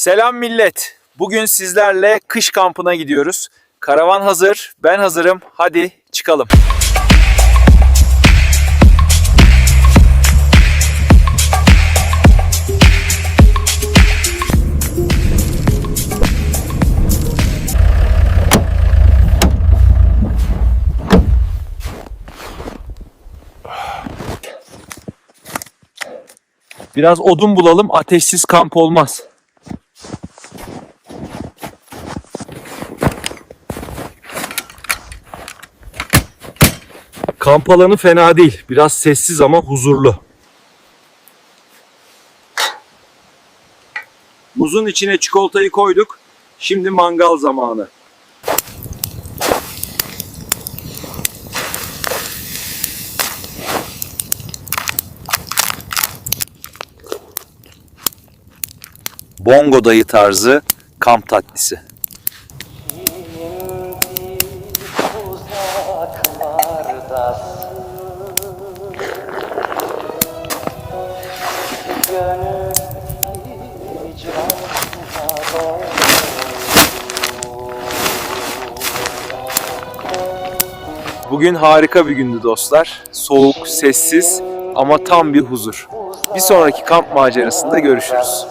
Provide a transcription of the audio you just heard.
Selam millet. Bugün sizlerle kış kampına gidiyoruz. Karavan hazır, ben hazırım. Hadi çıkalım. Biraz odun bulalım. Ateşsiz kamp olmaz. Kamp alanı fena değil. Biraz sessiz ama huzurlu. Muzun içine çikolatayı koyduk. Şimdi mangal zamanı. Bongo dayı tarzı kamp tatlisi. Bugün harika bir gündü dostlar. Soğuk, sessiz ama tam bir huzur. Bir sonraki kamp macerasında görüşürüz.